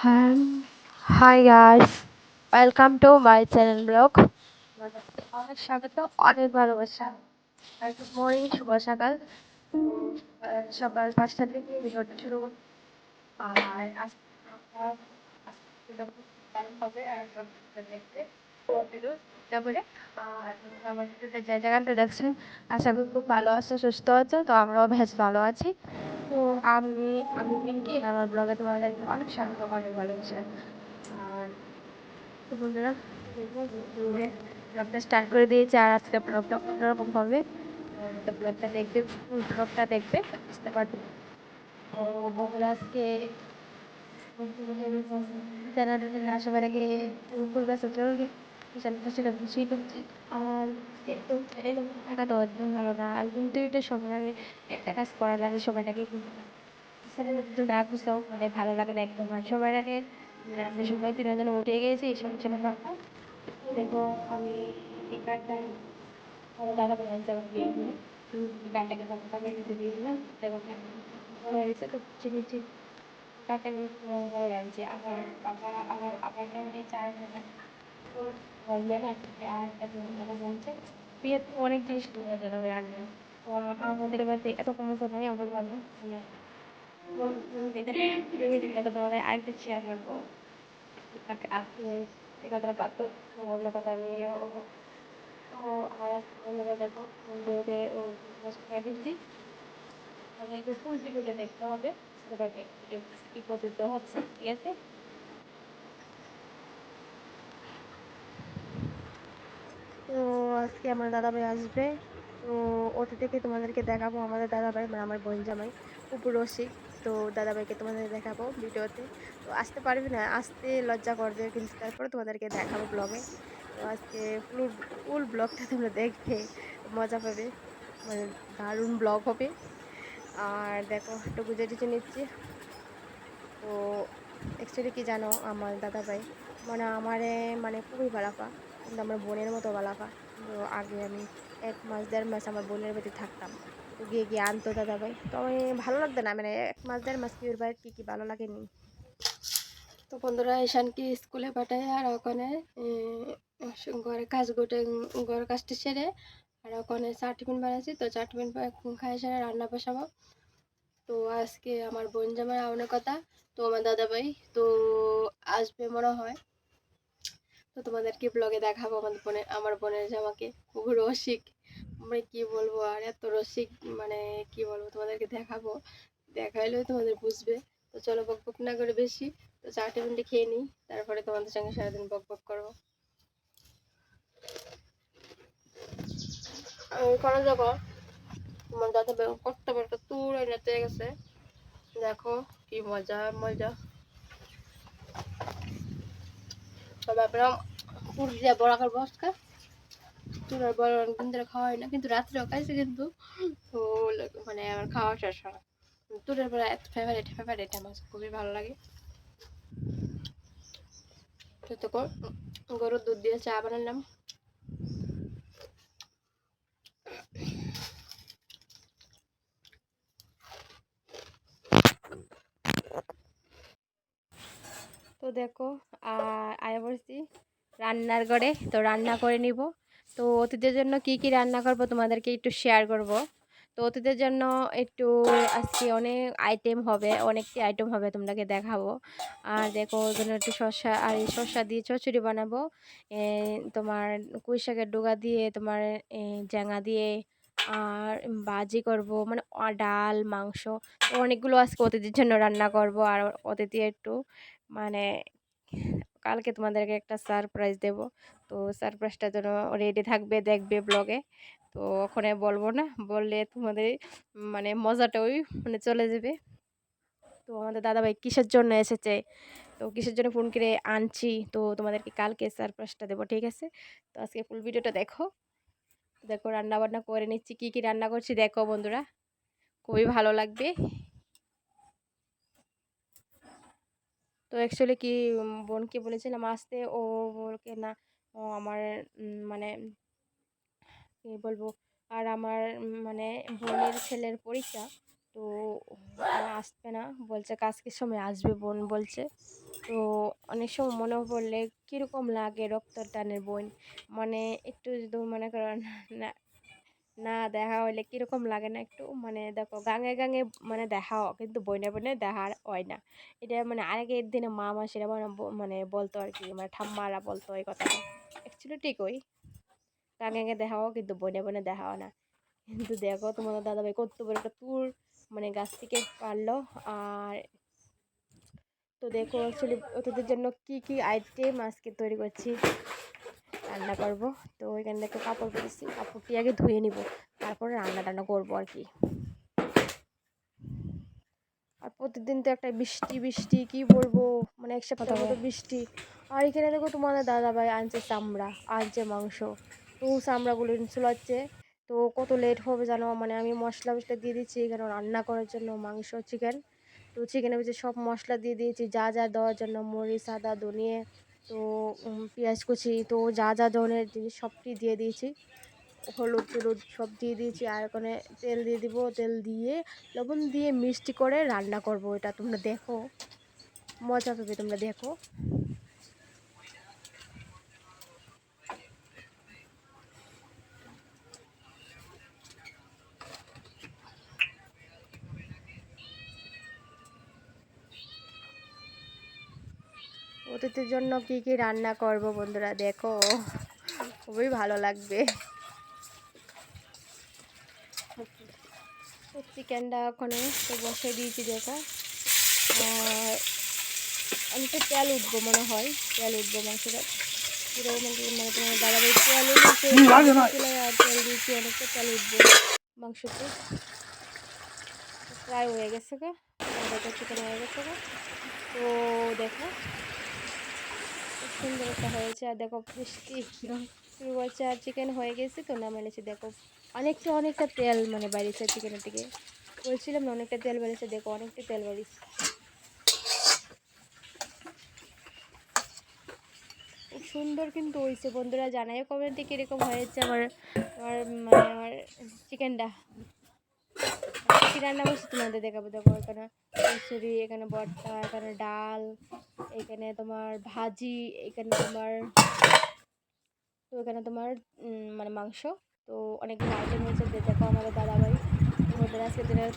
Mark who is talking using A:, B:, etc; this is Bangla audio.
A: হ্যাঁ hi guys welcome to my channel blog অনেক অনেক আর সকাল। সকাল পাঁচটা থেকে আশা করি খুব ভালো আছে, সুস্থ আছে, তো আমরাও বেশ ভালো আছি। তো আমি আমি পিঙ্কি আমার ব্লগে তোমাদের অনেক স্বাগত অনেক ভালোবাসা আর তো বন্ধুরা ব্লগটা স্টার্ট করে দিয়েছি আর আজকে ব্লগটা অন্যরকম হবে তো ব্লগটা দেখবে ব্লগটা দেখবে বুঝতে পারবে তো বন্ধুরা আজকে চ্যানেলের আশেপাশে গিয়ে ফুল গাছ চ্যানেলটা সেটা করছি আর একটু এরকম থাকা তো একদম ভালো না কিন্তু এটা সময় আমি একটা কাজ করা লাগে সময়টাকে না বুঝতেও মানে ভালো লাগে না একদম। আর সবার আগে রাত্রে সময় তিনজন উঠে গেছি, এই সময় ছেলে ভাবলাম দেখো আমি এই দাদা বানাইছে আমাকে কার্ডটাকে আমি দিতে দিয়েছিলাম এবং হয়ে তো, চিনি কার্ডটা আমি আনছি আমার বাবা আমার আমার চার বলবে না, আর একটা বলছে অনেক জিনিস আমাদের বাড়িতে এত কমে নাই আমার ভালো তোমাদের আরেকটা শেয়ার করব আপনি এই কথাটা পাতো অন্য কথা আমি তো আমার বন্ধুরা দেখো বন্ধুকে খেয়ে দিচ্ছি একটু ভিডিওটা দেখতে হবে। সেটাকে করতে হচ্ছে, ঠিক আছে তো আজকে আমার দাদাভাই আসবে। তো ওতে থেকে তোমাদেরকে দেখাবো আমাদের দাদাভাই মানে আমার বোন জামাই উপর রসিক তো দাদাভাইকে তোমাদের দেখাবো ভিডিওতে। তো আসতে পারবে না, আসতে লজ্জা করবে, কিন্তু তারপরে তোমাদেরকে দেখাবো ব্লগে তো আজকে ফুল ফুল ব্লগটা তোমরা দেখবে, মজা পাবে মানে দারুণ ব্লগ হবে। আর দেখো, একটু বুঝে টুঝে নিচ্ছি। তো অ্যাকচুয়ালি কি জানো, আমার দাদাভাই মানে আমারে মানে খুবই ভালাপা কিন্তু আমার বোনের মতো বালাপা। তো আগে আমি এক মাস, দেড় মাস আমার বোনের বাড়িতে থাকতাম। তো গিয়ে গিয়ে আনতো দাদা ভাই তো আমি ভালো লাগতো না মানে এক মাস, দেড় মাস কি ওর বাড়ির কী কী ভালো লাগেনি। তো বন্ধুরা, ঈশানকে স্কুলে পাঠায় আর ওখানে ঘরে কাজ গোটে ঘরের কাজটা সেরে আর ওখানে চা টিফিন বানাইছি। তো চা টিফিন খাই, সেরে রান্না বসাবো। তো আজকে আমার বোন জামাই আউনের কথা। তো আমার দাদা ভাই তো আসবে মনে হয়। তো তোমাদেরকে ব্লগে দেখাবো আমাদের বোনের, আমার বোনের জামাকে। খুব রসিক। মানে কি বলব আর এত রসিক মানে কি বলব তোমাদেরকে দেখাবো। দেখাইলেও তোমাদের বুঝবে। তো চলো বক বক না করে বেশি। তো চা টিফিনটা খেয়ে নিই, তারপরে তোমাদের সঙ্গে সারাদিন বক বক করব। ওখানে যাব। আমার দাদা কষ্ট একটা তুর এনে গেছে। দেখো কি মজা মজা। তারপরে পুর দিয়ে বড় আকার বসকা চুলার বড় কিন্তু খাওয়া হয় না, কিন্তু রাত্রেও খাইছে কিন্তু। মানে আমার খাওয়া শেষ হয় তুলের পরে এত ফেভারিট ফেভারিট আমার, খুবই ভালো লাগে। তো গরুর দুধ দিয়ে চা বানালাম। দেখো আয়া বলছি রান্নার ঘরে, তো রান্না করে নিব। তো অতিথির জন্য কি কি রান্না করব তোমাদেরকে একটু শেয়ার করব। তো অতিথির জন্য একটু আজকে অনেক আইটেম হবে, অনেকটি আইটেম হবে তোমাদেরকে দেখাবো। আর দেখো জন্য একটু শসা, আর এই শসা দিয়ে চচড়ি বানাবো। তোমার কুই শাকের ডোগা দিয়ে, তোমার জ্যাঙা দিয়ে, আর বাজি করব মানে ডাল, মাংস অনেকগুলো আজকে অতিথির জন্য রান্না করব। আর অতিথি একটু মানে কালকে তোমাদেরকে একটা সারপ্রাইজ দেব। তো সারপ্রাইজটা যেন রেডি থাকবে, দেখবে ব্লগে তো ওখানে বলব না, বললে তোমাদের মানে মজাটা ওই মানে চলে যাবে। তো আমাদের দাদাভাই কিসের জন্য এসেছে? তো কিসের জন্য ফোন করে আনছি? তো তোমাদেরকে কালকে সারপ্রাইজটা দেবো, ঠিক আছে? তো আজকে ফুল ভিডিওটা দেখো। দেখো রান্না বান্না করে নিচ্ছি, কি কি রান্না করছি দেখো বন্ধুরা। খুবই ভালো লাগবে। তো অ্যাকচুয়ালি কি বোনকে বলেছিলাম, আসতে ও বলকে না, ও আমার মানে কী বলব, আর আমার মানে বোনের ছেলের পরীক্ষা। তো আসবে না, বলছে কাজকের সময় আসবে বোন বলছে। তো অনেক সময় মনে পড়লে কীরকম লাগে রক্ত টানের বোন মানে একটু যদি মনে করেন, না না দেখা হইলে কীরকম লাগে না একটু? মানে দেখো গাঙে গাঙে মানে দেখা হয়, কিন্তু বইনে বইনে দেখা হয় না। এটা মানে আগের দিনে মা মাসিরা মানে মানে বলতো আর কি মানে ঠাম্মারা বলতো এই কথাটা। অ্যাকচুয়ালি ঠিকই। গাঙে গাঙে দেখা হয়, কিন্তু বইনে বইনে দেখা হয় না। কিন্তু দেখো তোমাদের দাদাভাই কত বড় একটা তুর মানে গাছ থেকে পারল। আর তো দেখো অ্যাকচুয়ালি ওদের জন্য কি কি আইটেম আজকে তৈরি করছি? রান্না করব। তো এখানে দেখো কাপড় পেয়েছি কাপড়টি আগে ধুয়ে নিব তারপরে রান্না টান্না করব আর কি। আর প্রতিদিন তো একটা বৃষ্টি বৃষ্টি কি বলব? মানে এক সপ্তাহ মতো বৃষ্টি। আর এখানে দেখো তোমাদের দাদা ভাই আনছে চামড়া আনছে মাংস। তো চামড়াগুলো চুলাচ্ছে তো কত লেট হবে জানো? মানে আমি মশলা মশলা দিয়ে দিচ্ছি এখানে রান্না করার জন্য মাংস চিকেন তো চিকেনের ভিতরে সব মশলা দিয়ে দিয়েছি যা যা দেওয়ার জন্য মরিচ আদা ধনিয়ে। তো পেঁয়াজ কুচি, তো যা যা ধরনের জিনিস সবটি দিয়ে দিয়েছি। হলুদ টলুদ সব দিয়ে দিয়েছি আর ওখানে তেল দিয়ে দিব। তেল দিয়ে, লবণ দিয়ে মিষ্টি করে রান্না করব। এটা তোমরা দেখো। মজা পাবে তোমরা দেখো। অতিথির জন্য কি কি রান্না করব বন্ধুরা দেখো। খুবই ভালো লাগবে। চিকেনটা ওখানে তো বসে দিয়েছি দেখো। আর আমি তো তেল উঠবো মনে হয় তেল উঠবো মাংসটা। পুরো মানে মানে তোমার দাদাভাই তেল উঠেছে আর তেল দিয়েছি অনেকটা তেল উঠবো মাংসতে। প্রায় হয়ে গেছে গো চিকেন হয়ে গেছে গো। তো দেখো সুন্দর একটা হয়েছে। আর দেখো শুরু করছে আর চিকেন হয়ে গেছে তো না মেলেছে দেখো অনেকটা অনেকটা তেল মানে বেরিয়েছে চিকেনের থেকে বলছিলাম না অনেকটা তেল বেরিয়েছে, দেখো অনেকটা তেল বেরিয়েছে। খুব সুন্দর কিন্তু হয়েছে। বন্ধুরা জানাই কমেন্টে কীরকম হয়েছে আমার আমার মানে আমার চিকেনটা রান্না করছি, তোমাদের দেখাবো। দেখো, এখানে কচুরি, এখানে বট্টা এখানে ডাল, এখানে তোমার ভাজি, এখানে তোমার, তো এখানে তোমার মানে মাংস। তো অনেকগুলো আইটেম হয়েছে দেখো, আমাদের দাদাভাই। ওদের আজকে দিনের